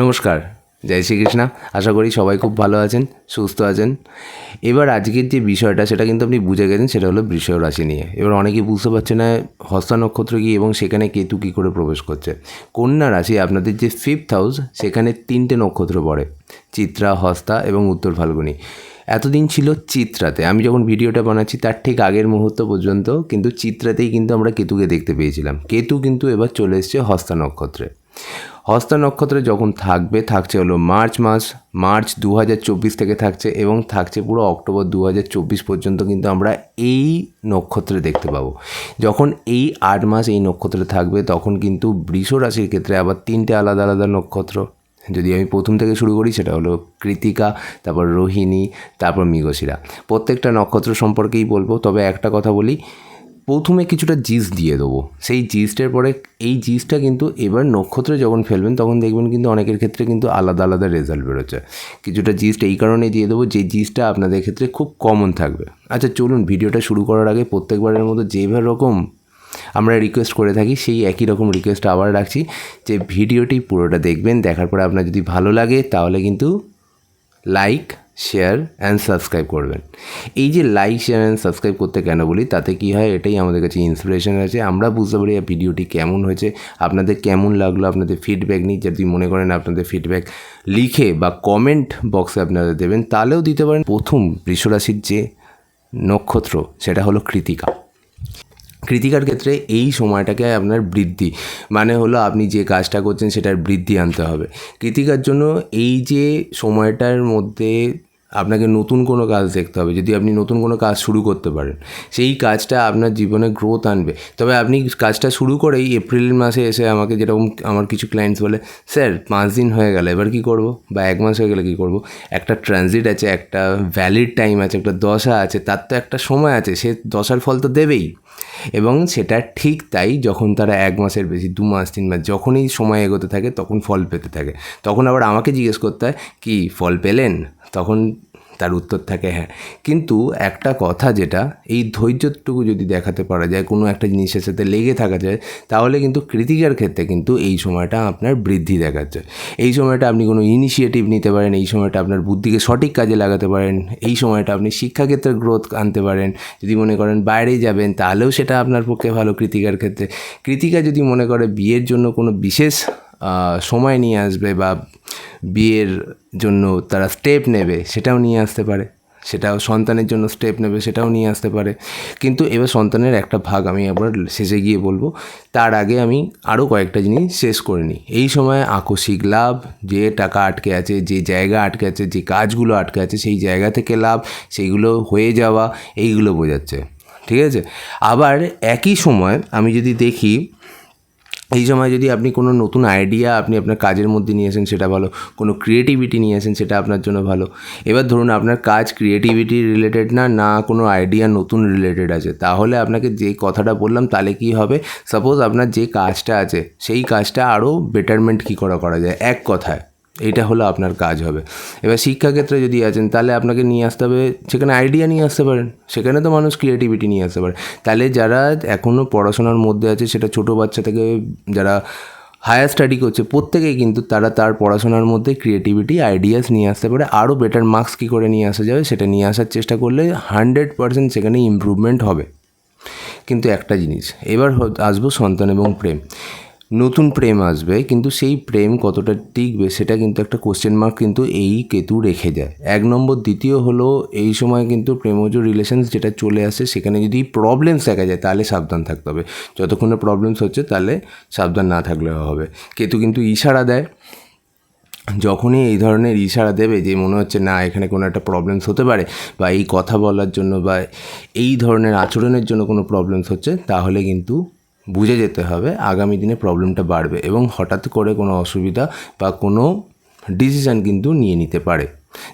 নমস্কার, জয় শ্রীকৃষ্ণ। আশা করি সবাই খুব ভালো আছেন, সুস্থ আছেন। এবার আজকের যে বিষয়টা, সেটা কিন্তু আপনি বুঝে গেছেন, সেটা হলো বৃষ রাশি নিয়ে। এবার অনেকেই বুঝতে পারছে না হস্তা নক্ষত্র কী এবং সেখানে কেতু কী করে প্রবেশ করছে। কন্যা রাশি আপনাদের যে ফিফথ হাউস সেখানে তিনটে নক্ষত্র পড়ে, চিত্রা, হস্তা এবং উত্তর ফাল্গুনি। এতদিন ছিল চিত্রাতে। আমি যখন ভিডিওটা বানাচ্ছি, তার ঠিক আগের মুহূর্ত পর্যন্ত কিন্তু চিত্রাতেই কিন্তু আমরা কেতুকে দেখতে পেয়েছিলাম। কেতু কিন্তু এবার চলে এসছে হস্তা নক্ষত্রে। হস্তা নক্ষত্রে যখন থাকবে, থাকছে হলো মার্চ মাস, মার্চ দু হাজার চব্বিশ থেকে থাকছে এবং থাকছে পুরো অক্টোবর দু হাজার চব্বিশ পর্যন্ত কিন্তু আমরা এই নক্ষত্রে দেখতে পাবো। যখন এই আট মাস এই নক্ষত্রে থাকবে, তখন কিন্তু বৃষ রাশির ক্ষেত্রে আবার তিনটে আলাদা আলাদা নক্ষত্র। যদি আমি প্রথম থেকে শুরু করি, সেটা হলো কৃতিকা, তারপর রোহিণী, তারপর মৃগশিরা। প্রত্যেকটা নক্ষত্র সম্পর্কেই বলব, তবে একটা কথা বলি প্রথমে কিছুটা জিস দিয়ে দেবো। সেই জিসটার পরে এই জিসটা কিন্তু এবার নক্ষত্রে যখন ফেলবেন, তখন দেখবেন কিন্তু অনেকের ক্ষেত্রে কিন্তু আলাদা আলাদা রেজাল্ট বেরোচ্ছে। কিছুটা জিস্ট এই কারণে দিয়ে দেবো যে জিসটা আপনাদের ক্ষেত্রে খুব কমন থাকবে। আচ্ছা চলুন ভিডিওটা শুরু করার আগে প্রত্যেকবারের মতো যেভাবে রকম আমরা রিকোয়েস্ট করে থাকি, সেই একই রকম রিকোয়েস্ট আবার রাখছি যে ভিডিওটি পুরোটা দেখবেন, দেখার পরে আপনার যদি ভালো লাগে তাহলে কিন্তু লাইক শেয়ার অ্যান্ড সাবস্ক্রাইব করবেন। এই যে লাইক শেয়ার অ্যান্ড সাবস্ক্রাইব করতে কেন বলি? তাতে কী হয়? এটাই আমাদের কাছে ইন্সপিরেশন আছে। আমরা বুঝতে পারি এই ভিডিওটি কেমন হয়েছে, আপনাদের কেমন লাগল, আপনাদের ফিডব্যাক নিই যদি মনে করেন আপনাদের ফিডব্যাক লিখে বা কমেন্ট বক্সে আপনারা দেবেন, তাহলেও দিতে পারেন। প্রথম বৃষরাশির যে নক্ষত্র, সেটা হলো কৃতিকা। কৃতিকার ক্ষেত্রে এই সময়টাকে আপনার বৃদ্ধি মানে হলো আপনি যে কাজটা করছেন, সেটার বৃদ্ধি আনতে হবে। কৃতিকার জন্য এই যে সময়টার মধ্যে আপনাকে নতুন কোনো কাজ দেখতে হবে, যদি আপনি নতুন কোনো কাজ শুরু করতে পারেন, সেই কাজটা আপনার জীবনে গ্রোথ আনবে। তবে আপনি কাজটা শুরু করেই এপ্রিল মাসে এসে আমাকে যেরকম আমার কিছু ক্লায়েন্টস বলে, স্যার, পাঁচ দিন হয়ে গেল, এবার কী করব? বা এক মাস হয়ে গেলে, কী করব? একটা ট্রানজিট আছে, একটা ভ্যালিড টাইম আছে, একটা দশা আছে, তার তো একটা সময় আছে, সে দশার ফল তো দেবেই। এবং সেটা ঠিক তাই যখন তারা এক মাসের বেশি, দু মাস, তিন মাস যখনই সময় এগোতে থাকে তখন ফল পেতে থাকে। তখন আবার আমাকে জিজ্ঞেস করতে হয়, কি ফল পেলেন? তখন তার উত্তর থাকে হ্যাঁ। কিন্তু একটা কথা যেটা, এই ধৈর্যটুকু যদি দেখাতে পারা যায়, কোনো একটা জিনিসের সাথে লেগে থাকা যায়, তাহলে কিন্তু কৃতিকার ক্ষেত্রে কিন্তু এই সময়টা আপনার বৃদ্ধি দেখাচ্ছে। এই সময়টা আপনি কোনো ইনিশিয়েটিভ নিতে পারেন, এই সময়টা আপনার বুদ্ধিকে সঠিক কাজে লাগাতে পারেন, এই সময়টা আপনি শিক্ষাক্ষেত্রে গ্রোথ আনতে পারেন। যদি মনে করেন বাইরে যাবেন, তাহলেও সেটা আপনার পক্ষে ভালো কৃতিকার ক্ষেত্রে। কৃতিকা যদি মনে করে বিয়ের জন্য কোনো বিশেষ সময় নিয়ে আসবে বা বিয়ের জন্য তারা স্টেপ নেবে, সেটাও নিয়ে আসতে পারে। সেটাও সন্তানের জন্য স্টেপ নেবে, সেটাও নিয়ে আসতে পারে। কিন্তু এবার সন্তানের একটা ভাগ আমি আবার শেষে গিয়ে বলব, তার আগে আমি আরও কয়েকটা জিনিস শেষ করে নিই। এই সময় আকস্মিক লাভ, যে টাকা আটকে আছে, যে জায়গা আটকে আছে, যে কাজগুলো আটকে আছে, সেই জায়গা থেকে লাভ সেইগুলো হয়ে যাওয়া, এইগুলো বোঝাচ্ছে। ঠিক আছে? আবার একই সময় আমি যদি দেখি এই সময় যদি আপনি কোনো নতুন আইডিয়া আপনি আপনার কাজের মধ্যে নিয়ে আসেন, সেটা ভালো। কোনো ক্রিয়েটিভিটি নিয়ে আসেন, সেটা আপনার জন্য ভালো। এবার ধরুন আপনার কাজ ক্রিয়েটিভিটি রিলেটেড না না কোনো আইডিয়া নতুন রিলেটেড আছে, তাহলে আপনাকে যে কথাটা বললাম তাহলে কি হবে? সাপোজ আপনার যে কাজটা আছে, সেই কাজটা আরও বেটারমেন্ট কী করা করা যায়? এক কথায়। এইটা হলো আপনার কাজ হবে। এবার শিক্ষাক্ষেত্রে যদি আছেন, তাহলে আপনাকে নিয়ে আসতে হবে, সেখানে আইডিয়া নিয়ে আসতে পারেন। সেখানে তো মানুষ ক্রিয়েটিভিটি নিয়ে আসতে পারে। তাহলে যারা এখনও পড়াশোনার মধ্যে আছে, সেটা ছোটো বাচ্চা থেকে যারা হায়ার স্টাডি করছে, প্রত্যেকেই কিন্তু তারা তার পড়াশোনার মধ্যে ক্রিয়েটিভিটি আইডিয়াস নিয়ে আসতে পারে। আরও বেটার মার্কস কী করে নিয়ে আসা যাবে, সেটা নিয়ে আসার চেষ্টা করলে হান্ড্রেড পারসেন্ট সেখানে ইম্প্রুভমেন্ট হবে। কিন্তু একটা জিনিস, এবার আসব সন্তান এবং প্রেম। নতুন প্রেম আসবে, কিন্তু সেই প্রেম কতটা টিকবে সেটা কিন্তু একটা কোশ্চেন মার্ক কিন্তু এই কেতু রেখে যায় এক নম্বর, দ্বিতীয় হলো এই সময় কিন্তু প্রেমজ রিলেশনস যেটা চলে আসে সেখানে যদি প্রবলেমস দেখা যায় তাহলে সাবধান থাকতে হবে। যতক্ষণে প্রবলেমস হচ্ছে তাহলে সাবধান না থাকলে হবে। কেতু কিন্তু ইশারা দেয়। যখনই এই ধরনের ইশারা দেবে যে মনে হচ্ছে না, এখানে কোনো একটা প্রবলেমস হতে পারে বা এই কথা বলার জন্য বা এই ধরনের আচরণের জন্য কোনো প্রবলেমস হচ্ছে, তাহলে কিন্তু বুঝে যেতে হবে আগামী দিনে প্রবলেমটা বাড়বে এবং হঠাৎ করে কোনো অসুবিধা বা কোনো ডিসিশান কিন্তু নিয়ে নিতে পারে।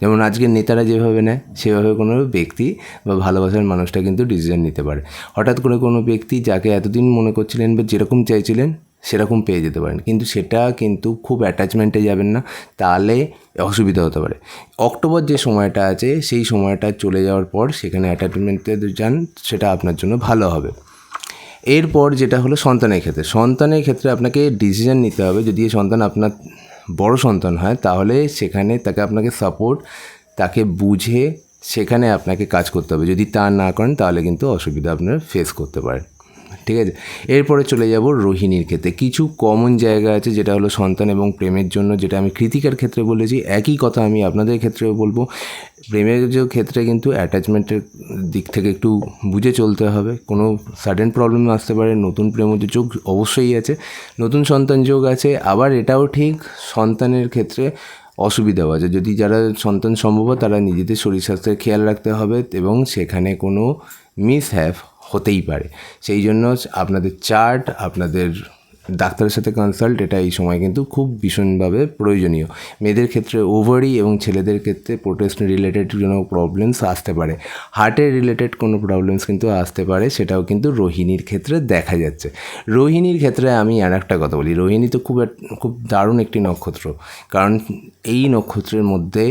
যেমন আজকের নেতারা যেভাবে নেয়, সেভাবে কোনো ব্যক্তি বা ভালোবাসার মানুষটা কিন্তু ডিসিশন নিতে পারে। হঠাৎ করে কোনো ব্যক্তি যাকে এতদিন মনে করছিলেন বা যেরকম চাইছিলেন, সেরকম পেয়ে যেতে পারেন। কিন্তু সেটা কিন্তু খুব অ্যাটাচমেন্টে যাবেন না, তাহলে অসুবিধা হতে পারে। অক্টোবর যে সময়টা আছে, সেই সময়টা চলে যাওয়ার পর সেখানে অ্যাটাচমেন্টে যান, সেটা আপনার জন্য ভালো হবে। এরপর যেটা হলো সন্তানের ক্ষেত্রে। সন্তানের ক্ষেত্রে আপনাকে ডিসিশন নিতে হবে, যদি সন্তান আপনার বড় সন্তান হয়, তাহলে সেখানে তাকে আপনাকে সাপোর্ট তাকে বুঝে সেখানে আপনাকে কাজ করতে হবে। যদি তা না করেন, তাহলে কিন্তু অসুবিধা আপনারা ফেস করতে পারেন ঠিক আছে? এরপরে চলে যাব রোহিণীর ক্ষেত্রে। কিছু কমন জায়গা আছে যেটা হলো সন্তান এবং প্রেমের জন্য, যেটা আমি কৃতিকার ক্ষেত্রে বলেছি। একই কথা আমি আপনাদের ক্ষেত্রেও বলব। প্রেমের যে ক্ষেত্রে কিন্তু অ্যাটাচমেন্টের দিক থেকে একটু বুঝে চলতে হবে। কোনো সাডেন প্রবলেম আসতে পারে, নতুন প্রেমজ যোগ অবশ্যই আছে। নতুন সন্তান যোগ আছে, আবার এটাও ঠিক, সন্তানের ক্ষেত্রে অসুবিধাও আছে। যদি যারা সন্তান সম্ভব তারা নিজেদের শরীর স্বাস্থ্যের খেয়াল রাখতে হবে এবং সেখানে কোনো মিস হ্যাভ হতেই পারে। সেই জন্য আপনাদের চার্ট, আপনাদের ডাক্তারের সাথে কনসাল্ট এটা এই সময় কিন্তু খুব ভীষণভাবে প্রয়োজনীয়। মেয়েদের ক্ষেত্রে ওভারি এবং ছেলেদের ক্ষেত্রে প্রোটেস্ট রিলেটেড কোনো প্রবলেমস আসতে পারে। হার্টের রিলেটেড কোনো প্রবলেমস কিন্তু আসতে পারে, সেটাও কিন্তু রোহিণীর ক্ষেত্রে দেখা যাচ্ছে। রোহিণীর ক্ষেত্রে আমি আর একটা কথা বলি, রোহিণী তো খুব খুব দারুণ একটি নক্ষত্র। কারণ এই নক্ষত্রের মধ্যে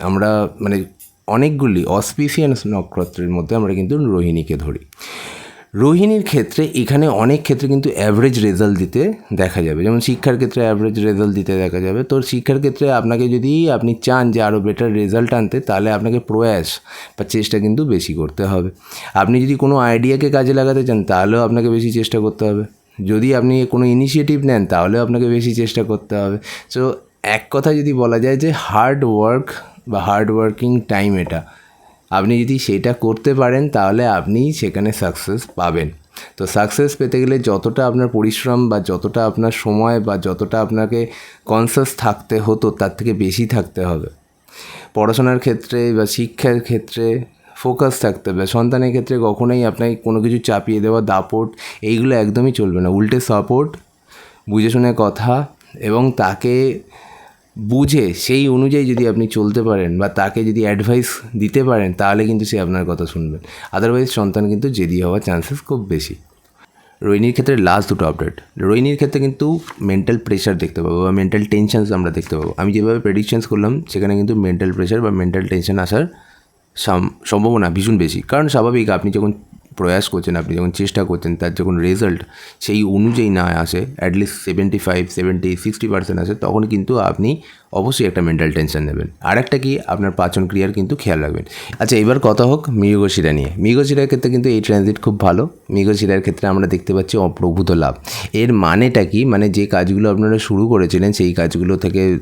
আমরা মানে অনেকগুলি অসপিসিয়াস নক্ষত্রের মধ্যে আমরা কিন্তু রোহিণীকে ধরি। রোহিণীর ক্ষেত্রে এখানে অনেক ক্ষেত্রে কিন্তু অ্যাভারেজ রেজাল্ট দিতে দেখা যাবে। যেমন শিক্ষার ক্ষেত্রে অ্যাভারেজ রেজাল্ট দিতে দেখা যাবে। তো শিক্ষার ক্ষেত্রে আপনাকে যদি আপনি চান যে আরও বেটার রেজাল্ট আনতে, তাহলে আপনাকে প্রয়াস বা চেষ্টা কিন্তু বেশি করতে হবে। আপনি যদি কোনো আইডিয়াকে কাজে লাগাতে চান, তাহলেও আপনাকে বেশি চেষ্টা করতে হবে। যদি আপনি কোনো ইনিশিয়েটিভ নেন, তাহলেও আপনাকে বেশি চেষ্টা করতে হবে। সো এক কথা যদি বলা যায় যে হার্ড ওয়ার্ক বা হার্ড ওয়ার্কিং টাইম এটা। আপনি যদি সেটা করতে পারেন, তাহলে আপনি সেখানে সাকসেস পাবেন। তো সাকসেস পেতে গেলে যতটা আপনার পরিশ্রম বা যতটা আপনার সময় বা যতটা আপনাকে কনসাস থাকতে হতো, তার থেকে বেশি থাকতে হবে। পড়াশোনার ক্ষেত্রে বা শিক্ষার ক্ষেত্রে ফোকাস থাকতে হবে। সন্তানের ক্ষেত্রে কখনোই আপনাকে কোনো কিছু চাপিয়ে দেওয়া, দাপট, এইগুলো একদমই চলবে না। উল্টে সাপোর্ট বুঝে শুনে কথা এবং তাকে বুঝে সেই অনুযায়ী যদি আপনি চলতে পারেন বা তাকে যদি অ্যাডভাইস দিতে পারেন, তাহলে কিন্তু সে আপনার কথা শুনবেন। আদারওয়াইজ সন্তান কিন্তু জেদি হওয়ার চান্সেস খুব বেশি। রোহিণীর ক্ষেত্রে লাস্ট দুটো আপডেট রোহিণীর ক্ষেত্রে কিন্তু মেন্টাল প্রেশার দেখতে পাবো বা মেন্টাল টেনশনস আমরা দেখতে পাবো। আমি যেভাবে প্রেডিকশনস করলাম, সেখানে কিন্তু মেন্টাল প্রেশার বা মেন্টাল টেনশন আসার সম্ভাবনা ভীষণ বেশি। কারণ স্বাভাবিক আপনি যখন প্রয়াস করছেন আপনি, যখন চেষ্টা করছেন তার যখন রেজাল্ট সেই অনুযায়ী না আসে at least seventy five seventy sixty percent আসে, তখন কিন্তু আপনি অবশ্যই একটা মেন্টাল টেনশন নেবেন। আর একটা কি? আপনার পাচন ক্রিয়ার কিন্তু খেয়াল রাখবেন। আচ্ছা এবার কথা হোক মৃগশিরা নিয়ে। মৃগশিরার ক্ষেত্রে কিন্তু এই ট্রানজিট খুব ভালো। মৃগশিরার ক্ষেত্রে আমরা দেখতে পাচ্ছি অপ্রভূত লাভ। এর মানেটা কি? মানে যে কাজগুলো আপনারা শুরু করেছিলেন, সেই কাজগুলো থেকে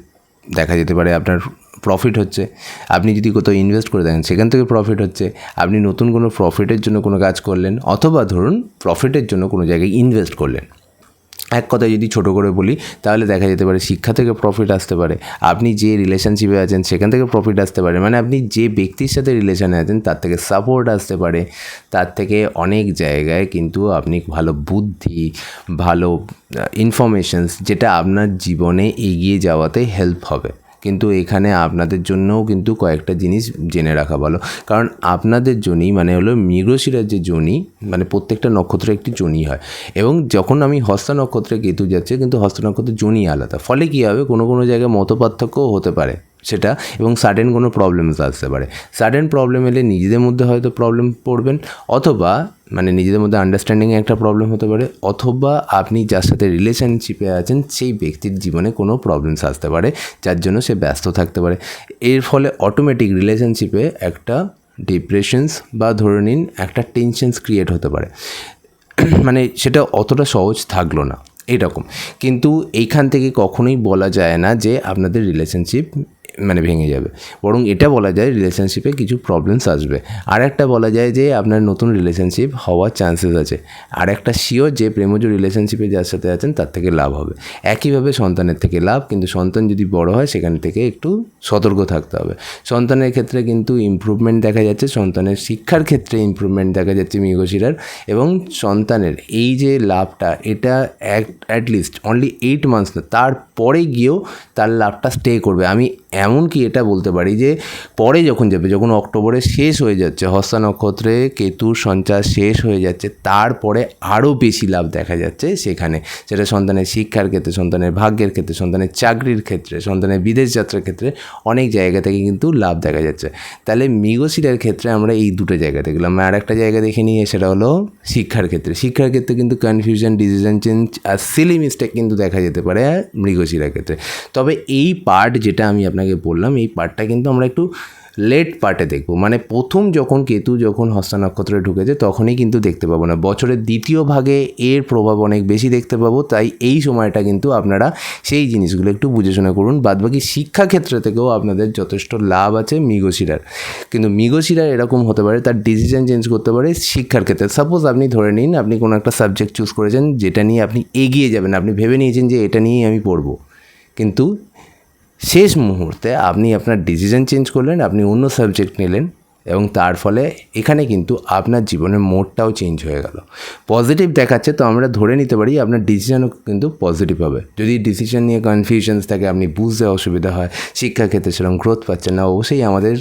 দেখা যেতে পারে, আপনার প্রফিট হচ্ছে। আপনি যদি কোথাও ইনভেস্ট করে দেখেন, সেখান থেকে প্রফিট হচ্ছে। আপনি নতুন কোনো প্রফিটের জন্য কোনো কাজ করলেন, অথবা ধরুন প্রফিটের জন্য কোনো জায়গায় ইনভেস্ট করলেন। এক কথায় যদি ছোট করে বলি, তাহলে দেখা যেতে পারে শিক্ষা থেকে প্রফিট আসতে পারে। আপনি যে রিলেশনশিপে আছেন, সেখান থেকে প্রফিট আসতে পারে। মানে আপনি যে ব্যক্তির সাথে রিলেশনে আছেন, তার থেকে সাপোর্ট আসতে পারে। তার থেকে অনেক জায়গায় কিন্তু আপনি ভালো বুদ্ধি, ভালো ইনফরমেশনস যেটা আপনার জীবনে এগিয়ে যাওয়াতে হেল্প হবে। কিন্তু এখানে আপনাদের জন্যও কিন্তু কয়েকটা জিনিস জেনে রাখা ভালো। কারণ আপনাদের জনি মানে হলো মৃগশিরার যে জনি মানে প্রত্যেকটা নক্ষত্র একটি জনি হয়। এবং যখন আমি হস্ত নক্ষত্রে কেতু যাচ্ছে, কিন্তু হস্ত নক্ষত্রের জনি আলাদা। ফলে কী হবে? কোনো কোনো জায়গায় মত পার্থক্যও হতে পারে। সেটা এবং সাডেন কোনো প্রবলেমস আসতে পারে। সাডেন প্রবলেম এলে নিজেদের মধ্যে হয়তো প্রবলেম পড়বেন অথবা মানে নিজেদের মধ্যে আন্ডারস্ট্যান্ডিংয়ে একটা প্রবলেম হতে পারে অথবা আপনি যার সাথে রিলেশনশিপে আছেন সেই ব্যক্তির জীবনে কোনো প্রবলেমস আসতে পারে যার জন্য সে ব্যস্ত থাকতে পারে। এর ফলে অটোমেটিক রিলেশনশিপে একটা ডিপ্রেশনস বা ধরে নিন একটা টেনশনস ক্রিয়েট হতে পারে। মানে সেটা অতটা সহজ থাকল না, এরকম। কিন্তু এইখান থেকে কখনোই বলা যায় না যে আপনাদের রিলেশনশিপ মানে ভেঙে যাবে। বরং এটা বলা যায় রিলেশনশিপে কিছু প্রবলেমস আসবে। আর একটা বলা যায় যে আপনার নতুন রিলেশনশিপ হওয়ার চান্সেস আছে। আর একটা শিওর যে প্রেমজ রিলেশনশিপে যার সাথে আছেন, তার থেকে লাভ হবে। একইভাবে সন্তানের থেকে লাভ, কিন্তু সন্তান যদি বড় হয়, সেখান থেকে একটু সতর্ক থাকতে হবে। সন্তানের ক্ষেত্রে কিন্তু ইমপ্রুভমেন্ট দেখা যাচ্ছে, সন্তানের শিক্ষার ক্ষেত্রে ইমপ্রুভমেন্ট দেখা যাচ্ছে মৃগশিরার এবং সন্তানের এই যে লাভটা, এটা at at least only eight months তারপরে গিয়েও তার লাভটা স্টে করবে। আমি এমনকি এটা বলতে পারি যে পরে যখন যাবে, যখন অক্টোবরে শেষ হয়ে যাচ্ছে, হস্তা নক্ষত্রে কেতুর সঞ্চার শেষ হয়ে যাচ্ছে, তারপরে আরও বেশি লাভ দেখা যাচ্ছে সেখানে। সেটা সন্তানের শিক্ষার ক্ষেত্রে, সন্তানের ভাগ্যের ক্ষেত্রে, সন্তানের চাকরির ক্ষেত্রে, সন্তানের বিদেশ যাত্রার ক্ষেত্রে অনেক জায়গা থেকে কিন্তু লাভ দেখা যাচ্ছে। তাহলে মৃগশিরার ক্ষেত্রে আমরা এই দুটো জায়গা দেখলাম। আর একটা জায়গা দেখে নিয়ে, সেটা হলো শিক্ষার ক্ষেত্রে। শিক্ষার ক্ষেত্রে কিন্তু কনফিউশন ডিসিশন চেঞ্জ আর সিলি মিস্টেক কিন্তু দেখা যেতে পারে মৃগশিরার ক্ষেত্রে। তবে এই পার্ট যেটা আমি আপনাকে বললাম, এই পার্টটা কিন্তু আমরা একটু লেট পার্টে দেখব। মানে প্রথম যখন কেতু যখন হস্তা নক্ষত্রে ঢুকেছে, তখনই কিন্তু দেখতে পাবো না। বছরের দ্বিতীয় ভাগে এর প্রভাব অনেক বেশি দেখতে পাবো, তাই এই সময়টা কিন্তু আপনারা সেই জিনিসগুলো একটু বুঝে শুনে করুন। বাদবাকি শিক্ষাক্ষেত্র থেকেও আপনাদের যথেষ্ট লাভ আছে মৃগশিরার। কিন্তু মৃগশিরার এরকম হতে পারে, তার ডিসিশন চেঞ্জ করতে পারে শিক্ষার ক্ষেত্রে। সাপোজ আপনি ধরে নিন, আপনি কোনো একটা সাবজেক্ট চুজ করেছেন, যেটা নিয়ে আপনি এগিয়ে যাবেন। আপনি ভেবে নিয়েছেন যে এটা নিয়েই আমি পড়ব। কিন্তু শেষ মুহূর্তে আপনি আপনার ডিসিশন চেঞ্জ করলেন, আপনি অন্য সাবজেক্ট নিলেন এবং তার ফলে এখানে কিন্তু আপনার জীবনের মোডটাও চেঞ্জ হয়ে গেল। পজিটিভ দেখাচ্ছে তো আমরা ধরে নিতে পারি আপনার ডিসিশনও কিন্তু পজিটিভ হবে। যদি ডিসিশন নিয়ে কনফিউশনস থাকে, আপনি বুঝতে অসুবিধা হয় শিক্ষাক্ষেত্রে সেরকম গ্রোথ পাচ্ছেন না, অবশ্যই আমাদের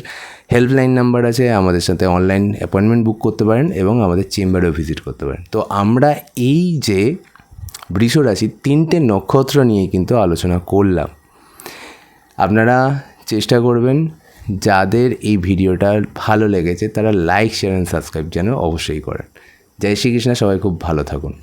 হেল্পলাইন নাম্বার আছে, আমাদের সাথে অনলাইন অ্যাপয়েন্টমেন্ট বুক করতে পারেন এবং আমাদের চেম্বারেও ভিজিট করতে পারেন। তো আমরা এই যে বৃষ রাশির তিনটে নক্ষত্র নিয়ে কিন্তু আলোচনা করলাম। আপনারা চেষ্টা করবেন যাদের এই ভিডিওটা ভালো লেগেছে তারা লাইক শেয়ার অ্যান্ড সাবস্ক্রাইব যেন অবশ্যই করেন। জয় শ্রীকৃষ্ণ, সবাই খুব ভালো থাকুন।